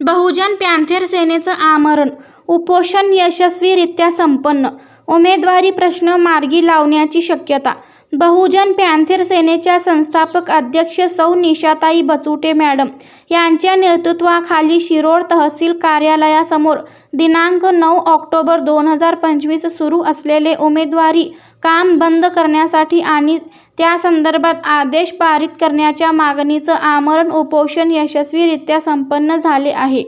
बहुजन पॅन्थेर सेनेचं आमरण. उपोषण यशस्वीरित्या संपन्न. उमेदवारी प्रश्न मार्गी लावण्याची शक्यता. बहुजन पॅन्थेर सेनेच्या संस्थापक अध्यक्ष सौ निशाताई बचुटे मॅडम यांच्या नेतृत्वाखाली शिरोळ तहसील कार्यालयासमोर दिनांक नऊ ऑक्टोबर दोन हजार पंचवीस सुरू असलेले उमेदवारी काम बंद करण्यासाठी आणि त्यासंदर्भात आदेश पारित करण्याच्या मागणीचं आमरण उपोषण यशस्वीरित्या संपन्न झाले आहे.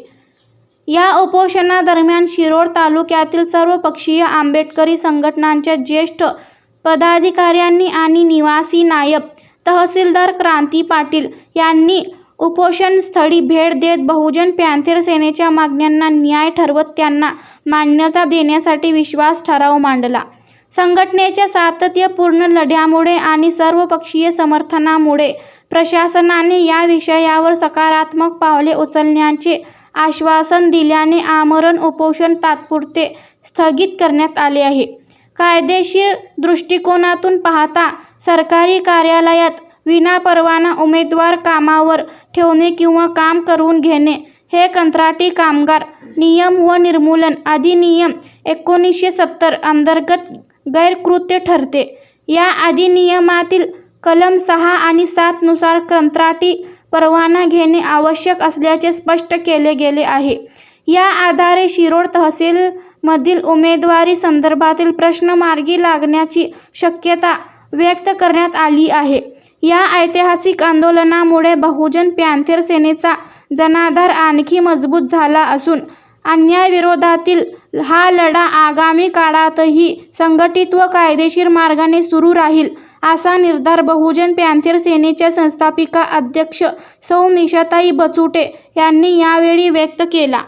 या उपोषणादरम्यान शिरोळ तालुक्यातील सर्वपक्षीय आंबेडकरी संघटनांच्या ज्येष्ठ पदाधिकाऱ्यांनी आणि निवासी नायब तहसीलदार क्रांती पाटील यांनी उपोषणस्थळी भेट देत बहुजन पॅन्थेर सेनेच्या मागण्यांना न्याय ठरवत त्यांना मान्यता देण्यासाठी विश्वास ठराव मांडला. संघटनेच्या सातत्यपूर्ण लढ्यामुळे आणि सर्वपक्षीय समर्थनामुळे प्रशासनाने या विषयावर सकारात्मक पावले उचलण्याचे आश्वासन दिल्याने आमरण उपोषण तात्पुरते स्थगित करण्यात आले आहे. कायदेशीर दृष्टिकोनातून पाहता सरकारी कार्यालयात विनापरवाना उमेदवार कामावर ठेवणे किंवा काम करवून घेणे हे कंत्राटी कामगार नियम व निर्मूलन अधिनियम एकोणीसशे सत्तर अंतर्गत गैरकृत्य ठरते. या अधिनियमातील कलम सहा आणि सातनुसार कंत्राटी परवाना घेणे आवश्यक असल्याचे स्पष्ट केले गेले आहे. या आधारे शिरोळ तहसीलमधील उमेदवारी संदर्भातील प्रश्न मार्गी लागण्याची शक्यता व्यक्त करण्यात आली आहे. या ऐतिहासिक आंदोलनामुळे बहुजन पॅन्थेर सेनेचा जनाधार आणखी मजबूत झाला असून अन्यायविरोधातील हा लढा आगामी काळातही संघटित व कायदेशीर मार्गाने सुरू राहील असा निर्धार बहुजन पॅन्थेर सेनेच्या संस्थापिका अध्यक्ष सौ निशाताई बचुटे यांनी यावेळी व्यक्त केला.